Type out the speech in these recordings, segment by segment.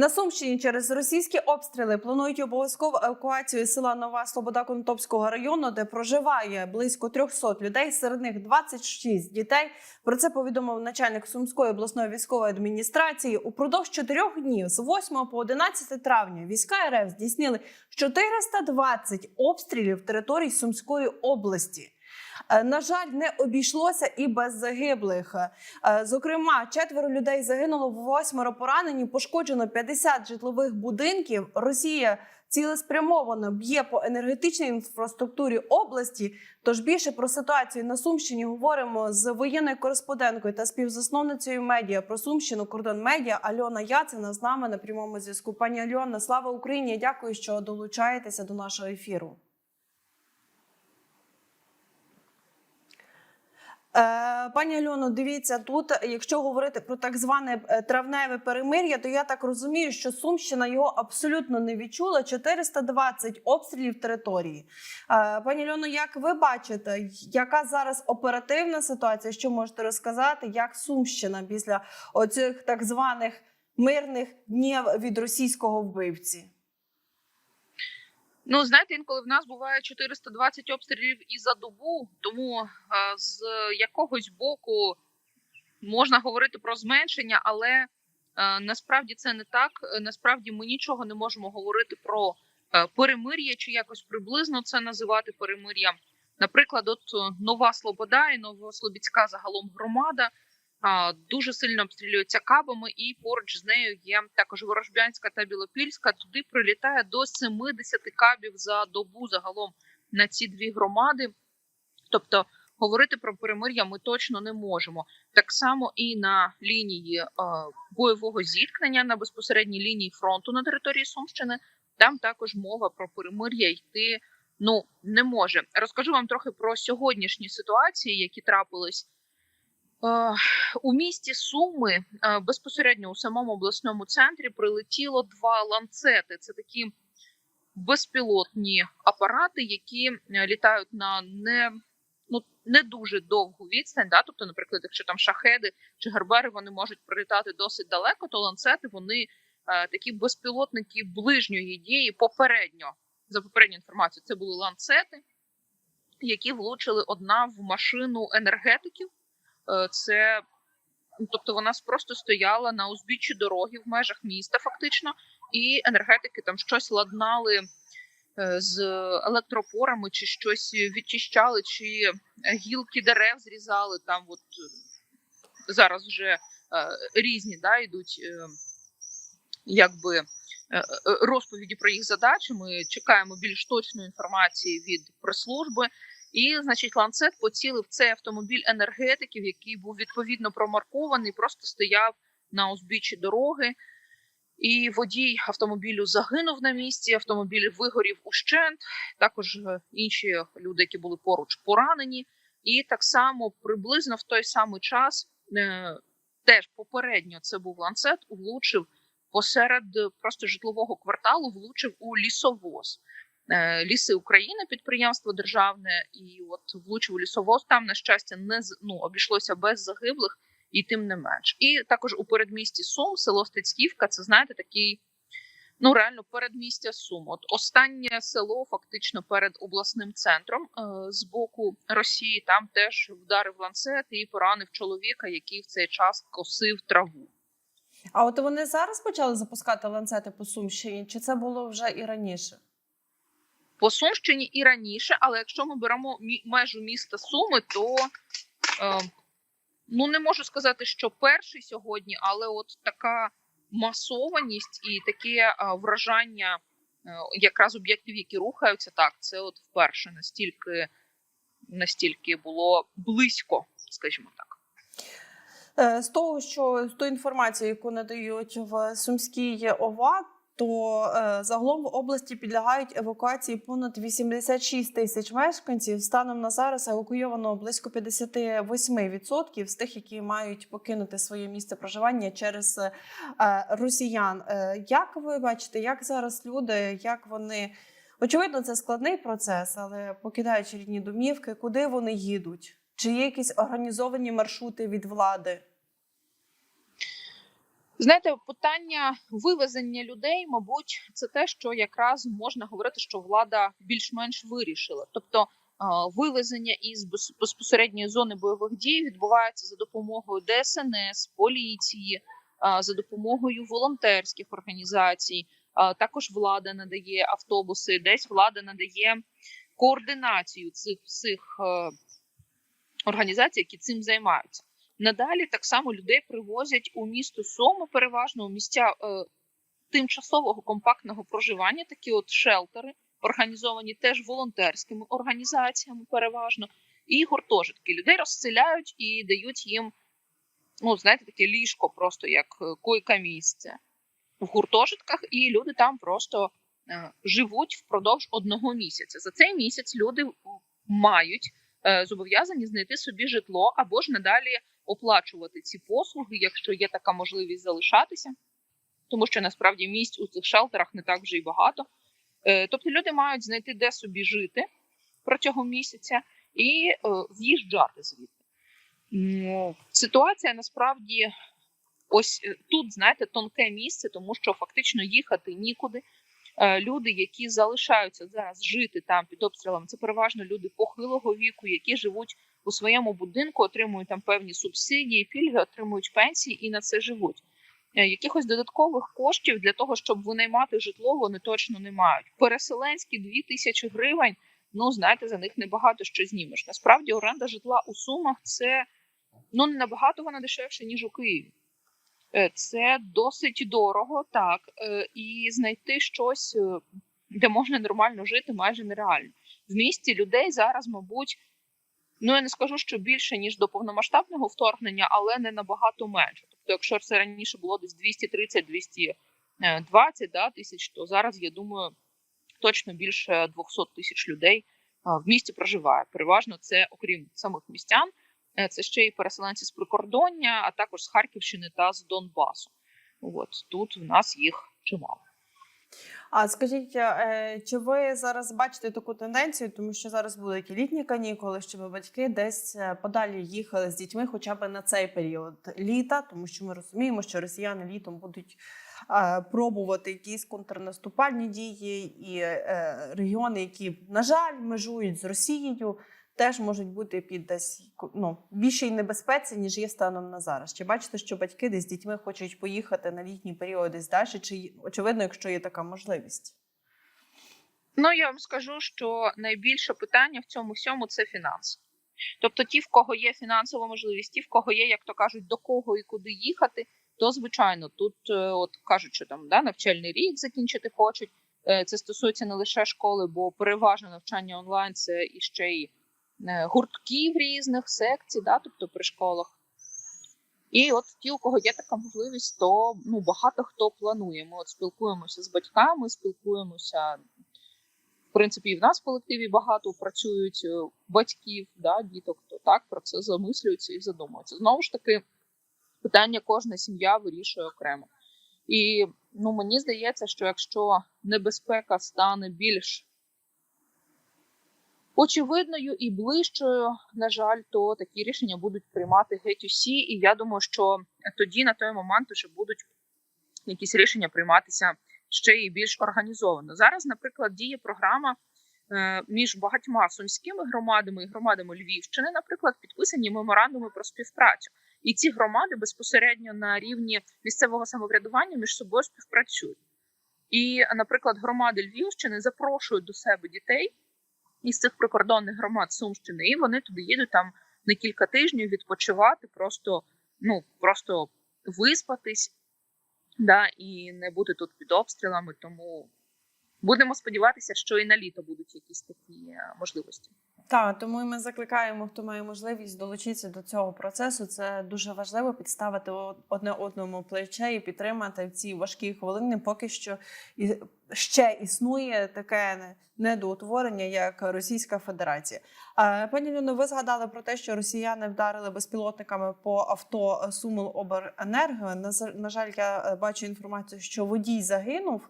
На Сумщині через російські обстріли планують обов'язкову евакуацію села Нова Слобода Конотопського району, де проживає близько 300 людей. Серед них 26 дітей. Про це повідомив начальник Сумської обласної військової адміністрації. Упродовж чотирьох днів з 8 по 11 травня війська РФ здійснили 420 обстрілів територій Сумської області. Е, На жаль, не обійшлося і без загиблих. Е, Зокрема, четверо людей загинуло, восьмеро поранені, пошкоджено 50 житлових будинків. Росія цілеспрямовано б'є по енергетичній інфраструктурі області. Тож більше про ситуацію на Сумщині говоримо з воєнною кореспонденткою та співзасновницею медіа про Сумщину Кордон Медіа Альона Яцина з нами на прямому зв'язку. Пані Альона, слава Україні! Дякую, що долучаєтеся до нашого ефіру. Пані Альоно, дивіться тут. Якщо говорити про так зване е, травневе перемир'я, то я так розумію, що Сумщина його абсолютно не відчула. 420 обстрілів території. Е, Пані Альоно, як ви бачите, яка зараз оперативна ситуація? Що можете розказати? Як Сумщина після оцих так званих мирних днів від російського вбивці? Ну, знаєте, інколи в нас буває 420 обстрілів і за добу, тому з якогось боку можна говорити про зменшення, але насправді це не так. Насправді ми нічого не можемо говорити про е, перемир'я чи якось приблизно це називати перемир'ям. Наприклад, от е, Нова Слобода і Новослобідська загалом громада дуже сильно обстрілюється кабами, і поруч з нею є також Ворожбянська та Білопільська. Туди прилітає до 70 кабів за добу загалом на ці дві громади. Тобто говорити про перемир'я ми точно не можемо. Так само і на лінії бойового зіткнення на безпосередній лінії фронту на території Сумщини. Там також мова про перемир'я йти ну не може. Розкажу вам трохи про сьогоднішні ситуації, які трапились. У місті Суми безпосередньо у самому обласному центрі прилетіло два ланцети. Це такі безпілотні апарати, які е, літають на не ну не дуже довгу відстань. Да? Тобто, наприклад, якщо там шахеди чи гербери вони можуть прилітати досить далеко, то ланцети вони е, такі безпілотники ближньої дії попередньо. За попередню інформацію, це були ланцети, які влучили одна в машину енергетиків. Е, Це ну, тобто вона просто стояла на узбіччі дороги в межах міста, фактично, і енергетики там щось ладнали е, з електропорами, чи щось відчищали, чи гілки дерев зрізали. Там от е, зараз вже е, різні да, йдуть е, якби е, е, розповіді про їх задачі. Ми чекаємо більш точної інформації від прес-служби. І, значить, ланцет поцілив цей автомобіль енергетиків, який був відповідно промаркований, просто стояв на узбіччі дороги. І водій автомобілю загинув на місці. Автомобіль вигорів ущент. Також е, інші люди, які були поруч, поранені. І так само приблизно в той самий час е, теж попередньо це був ланцет, влучив посеред е, просто житлового кварталу, влучив у лісовоз. Е, Ліси України, підприємство державне, і от влучив лісовоз. Там на щастя не ну, обійшлося без загиблих, і тим не менш. І також у передмісті Сум, село Стецьківка, це знаєте такий. Ну, реально, передмістя Сум. От останнє село, фактично перед обласним центром е, з боку Росії. Там теж вдарив ланцет і поранив чоловіка, який в цей час косив траву. А от вони зараз почали запускати ланцети по Сумщині, чи це було вже і раніше? По Сумщині і раніше, але якщо ми беремо межу міста Суми, то е, ну не можу сказати, що перший сьогодні, але от така масованість і таке е, вражання е, якраз об'єктів, які рухаються, так це от вперше настільки, настільки було близько, скажімо так. Е, З того, що з тої інформації, яку надають в Сумській ОВА, то е, загалом в області підлягають евакуації понад 86 тисяч мешканців. Станом на зараз евакуйовано близько 58% з тих, які мають покинути своє місце проживання через е, росіян. Е, Як ви бачите, як зараз люди, як вони очевидно, це складний процес, але покидаючи рідні домівки, куди вони їдуть? Чи є якісь організовані маршрути від влади? Знаєте, питання вивезення людей, мабуть, це те, що якраз можна говорити, що влада більш-менш вирішила. Тобто вивезення із безпосередньої зони бойових дій відбувається за допомогою ДСНС, поліції, за допомогою волонтерських організацій. Також влада надає автобуси, десь влада надає координацію цих всіх е, організацій, які цим займаються. Надалі так само людей привозять у місто Суми, переважно у місця е, тимчасового компактного проживання, такі от шелтери, організовані теж волонтерськими організаціями, переважно, і гуртожитки. Людей розселяють і дають їм, ну знаєте, таке ліжко, просто як е, койка місце в гуртожитках, і люди там просто е, живуть впродовж одного місяця. За цей місяць люди мають е, зобов'язані знайти собі житло або ж надалі оплачувати ці послуги, якщо є така можливість залишатися, тому що насправді місць у цих шелтерах не так вже й багато. Е, Тобто люди мають знайти, де собі жити протягом місяця і е, в'їжджати звідти. Ситуація насправді ось е, тут, знаєте, тонке місце, тому що фактично їхати нікуди. Е, Люди, які залишаються зараз жити там під обстрілами, це переважно люди похилого віку, які живуть у своєму будинку, отримують там певні субсидії, пільги, отримують пенсії і на це живуть. Е, Якихось додаткових коштів для того, щоб винаймати житло, вони точно не мають. Переселенські 2 тисячі гривень. Ну знаєте, за них небагато що знімеш. Насправді оренда житла у сумах це ну не набагато вона дешевше ніж у Києві. Е, Це досить дорого, так е, і знайти щось, де можна нормально жити, майже нереально. В місті людей зараз, мабуть, ну я не скажу, що більше ніж до повномасштабного вторгнення, але не набагато менше. Тобто, якщо це раніше було десь 230-220 да, тисяч, то зараз я думаю, точно більше 200 тисяч людей в місті проживає. Переважно це, окрім самих містян, е, це ще й переселенці з прикордоння, а також з Харківщини та з Донбасу. От тут в нас їх чимало. А скажіть, е, чи ви зараз бачите таку тенденцію, тому що зараз будуть і літні канікули, щоб батьки десь е, подалі їхали з дітьми, хоча б на цей період літа, тому що ми розуміємо, що росіяни літом будуть е, пробувати якісь контрнаступальні дії, і е, регіони, які на жаль межують з Росією, теж можуть бути під десь ну, більшій небезпеці, ніж є станом на зараз. Чи бачите, що батьки десь з дітьми хочуть поїхати на літній період десь далі? Чи очевидно, якщо є така можливість? Ну я вам скажу, що найбільше питання в цьому всьому це фінанси. Тобто, ті, в кого є фінансова можливість, ті, в кого є, як то кажуть, до кого і куди їхати, то звичайно тут, е, от кажуть, що там да, навчальний рік закінчити хочуть. Е, Це стосується не лише школи, бо переважно навчання онлайн це і ще й гуртків різних секцій, да, тобто при школах. І от ті, у кого є така можливість, то ну багато хто планує. Ми от спілкуємося з батьками, спілкуємося. В принципі, і в нас в колективі багато працюють е, батьків, да, діток, то так про це замислюються і задумуються. Знову ж таки, питання кожна сім'я вирішує окремо. І ну, мені здається, що якщо небезпека стане більш очевидною і ближчою, на жаль, то такі рішення будуть приймати геть усі. І я думаю, що тоді на той момент вже будуть якісь рішення прийматися ще і більш організовано. Зараз, наприклад, діє програма е, між багатьма сумськими громадами і громадами Львівщини, наприклад, підписані меморандуми про співпрацю. І ці громади безпосередньо на рівні місцевого самоврядування між собою співпрацюють. І, наприклад, громади Львівщини запрошують до себе дітей із цих прикордонних громад Сумщини, і вони туди їдуть там на кілька тижнів відпочивати, просто ну просто виспатись, да, і не бути тут під обстрілами. Тому будемо сподіватися, що і на літо будуть якісь такі е, можливості. Так, тому і ми закликаємо, хто має можливість долучитися до цього процесу. Це дуже важливо підставити одне одному плече і підтримати в ці важкі хвилини. Поки що і ще існує таке недоутворення, як Російська Федерація. Пані Люно, ви згадали про те, що росіяни вдарили безпілотниками по авто за- на жаль, я е, бачу інформацію, що водій загинув.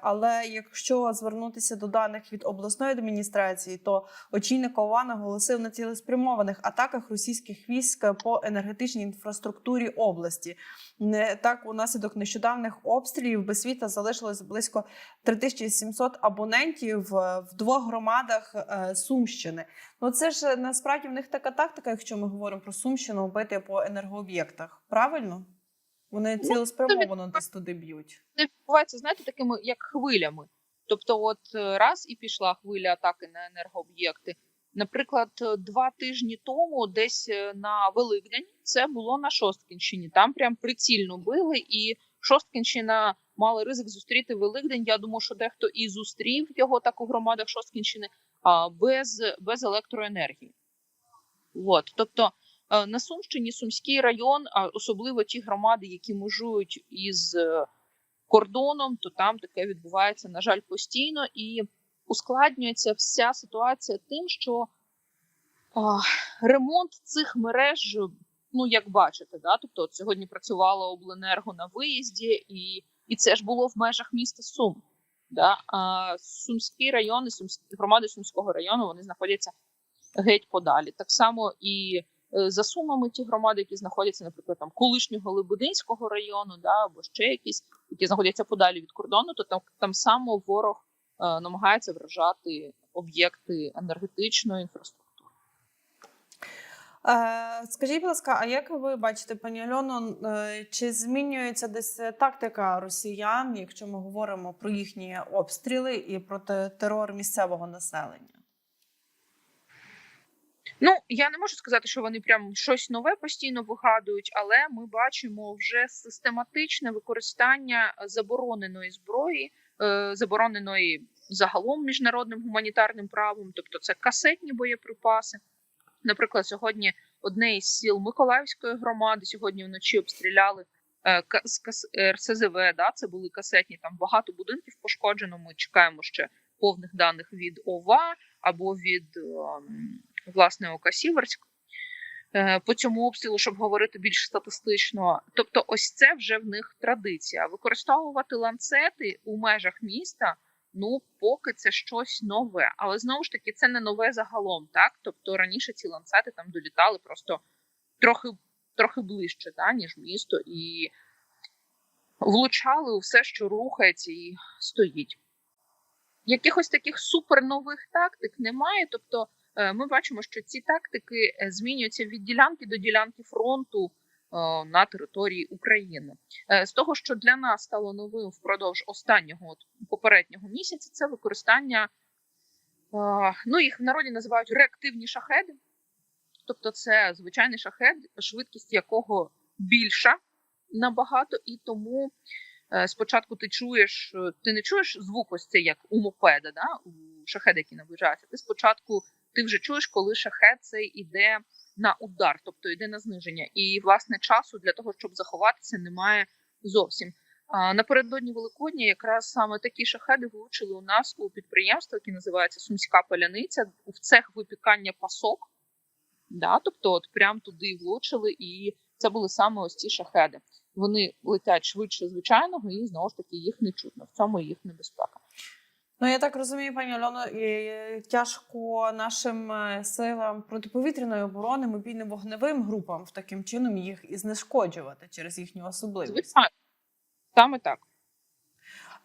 Але якщо звернутися до даних від обласної адміністрації, то очільник ОВА наголосив на цілеспрямованих атаках російських військ по енергетичній інфраструктурі області. Не так унаслідок нещодавних обстрілів без світа залишилось близько 3700 абонентів е, в двох громадах е, Сумщини. Ну це ж е, насправді в них така тактика, якщо ми говоримо про Сумщину, бити по енергооб'єктах. Правильно? Вони цілеспрямовано десь туди б'ють. Це відбувається, знаєте, такими як хвилями. Тобто, от е, раз і пішла хвиля атаки на енергооб'єкти. Наприклад, е, два тижні тому, десь е, на Великдень, це було на Шосткінщині. Там прям прицільно били, і Шосткінщина мала ризик зустріти Великдень. Я думаю, що дехто і зустрів його так у громадах Шосткінщини а, без, без електроенергії. От, тобто на Сумщині Сумський район, а особливо ті громади, які межують із е, кордоном, то там таке відбувається, на жаль, постійно і ускладнюється вся ситуація тим, що а, ремонт цих мереж, ну як бачите, да, тобто от сьогодні працювала обленерго на виїзді, і, і це ж було в межах міста Сум. Да? А Сумський район і Сумські громади Сумського району вони знаходяться геть подалі. Так само і е, за сумами ті громади, які знаходяться, наприклад, там колишнього Лебединського району, да, або ще якісь, які знаходяться подалі від кордону, то там, там само ворог е, намагається вражати об'єкти енергетичної інфраструктури. Е, Скажіть, будь ласка, а як ви бачите, пані Альоно, е, чи змінюється десь тактика росіян, якщо ми говоримо про їхні обстріли і про те- терор місцевого населення? Ну я не можу сказати, що вони прям щось нове постійно вигадують, але ми бачимо вже систематичне використання забороненої зброї, е, забороненої загалом міжнародним гуманітарним правом, тобто це касетні боєприпаси. Наприклад, сьогодні одне із сіл Миколаївської громади сьогодні вночі обстріляли е, з РСЗВ. Да, це були касетні. Там багато будинків пошкоджено. Ми чекаємо ще повних даних від ОВА або від ем, власне ОК Сіверськ е, по цьому обстрілу, щоб говорити більш статистично. Тобто, ось це вже в них традиція. Використовувати ланцети у межах міста. Ну, поки це щось нове, але знову ж таки, це не нове загалом, так? Тобто раніше ці ланцети там долітали просто трохи трохи ближче, да, ніж місто, і влучали у все, що рухається і стоїть. Якихось таких супернових тактик немає. Тобто, ми бачимо, що ці тактики е, змінюються від ділянки до ділянки фронту е, на території України. Е, З того, що для нас стало новим впродовж останнього попереднього місяця, це використання, е, ну їх в народі називають реактивні шахеди. Тобто, це звичайний шахед, швидкість якого більша набагато, і тому е, спочатку ти чуєш, е, ти не чуєш звук ось цей як у мопеда, да? у шахеда, який наближається. Ти спочатку ти вже чуєш, коли шахед цей іде на удар, тобто йде на зниження. І власне часу для того, щоб заховатися, немає зовсім. А напередодні Великодня якраз саме такі шахеди влучили у нас у підприємство, яке називається Сумська Паляниця, в цех випікання пасок. Да, тобто, от прям туди влучили, і це були саме ось ці шахеди. Вони летять швидше звичайного, і знову ж таки їх не чутно. В цьому їх небезпека. Ну я так розумію, пані Альоно, тяжко нашим е, силам протиповітряної оборони, мобільним вогневим групам в таким чином їх і знешкоджувати через їхню особливість. Саме так.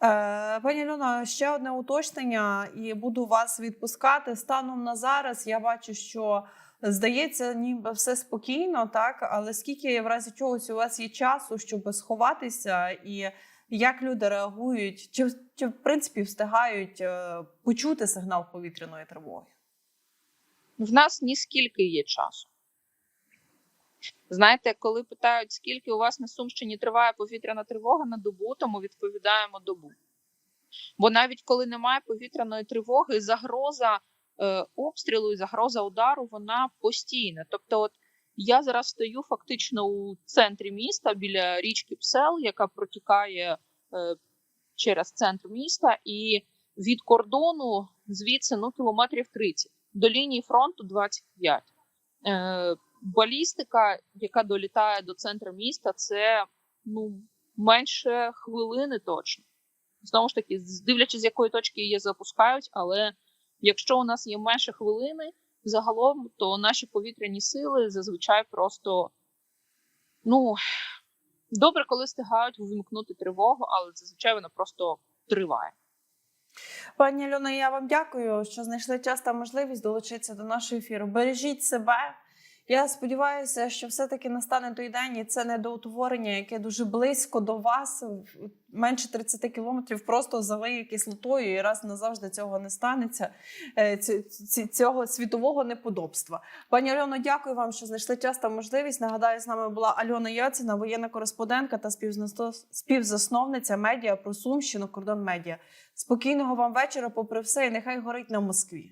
Е, Пані Альона, ще одне уточнення, і буду вас відпускати. Станом на зараз я бачу, що здається, ніби все спокійно, так але скільки в разі чогось у вас є часу, щоб сховатися, і як люди реагують, чи, чи в принципі встигають е, почути сигнал повітряної тривоги? В нас ні скільки є часу. Знаєте, коли питають, скільки у вас на Сумщині триває повітряна тривога на добу, то ми відповідаємо добу. Бо навіть коли немає повітряної тривоги, загроза е, обстрілу і загроза удару вона постійна. Тобто, от я зараз стою фактично у центрі міста біля річки Псел, яка протікає е, через центр міста, і від кордону звідси ну, кілометрів 30, до лінії фронту 25. Е, балістика, яка долітає до центру міста, це ну, менше хвилини точно. Знову ж таки, дивлячись, з якої точки її запускають, але якщо у нас є менше хвилини, загалом, то наші повітряні сили зазвичай просто ну добре, коли встигають вимкнути тривогу, але зазвичай вона просто триває. Пані Альона, я вам дякую, що знайшли час та можливість долучитися до нашого ефіру. Бережіть себе. Я сподіваюся, що все-таки настане той день, і це недоутворення, яке дуже близько до вас, менше 30 кілометрів, просто залиє кислотою, і раз назавжди цього не станеться. е, Цього світового неподобства. Пані Альоно, дякую вам, що знайшли час та можливість. Нагадаю, з нами була Альона Яціна, воєнна кореспондентка та співзасновниця медіа про Сумщину, кордон медіа. Спокійного вам вечора, попри все, і нехай горить на Москві.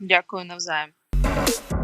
Дякую навзаєм. Bye.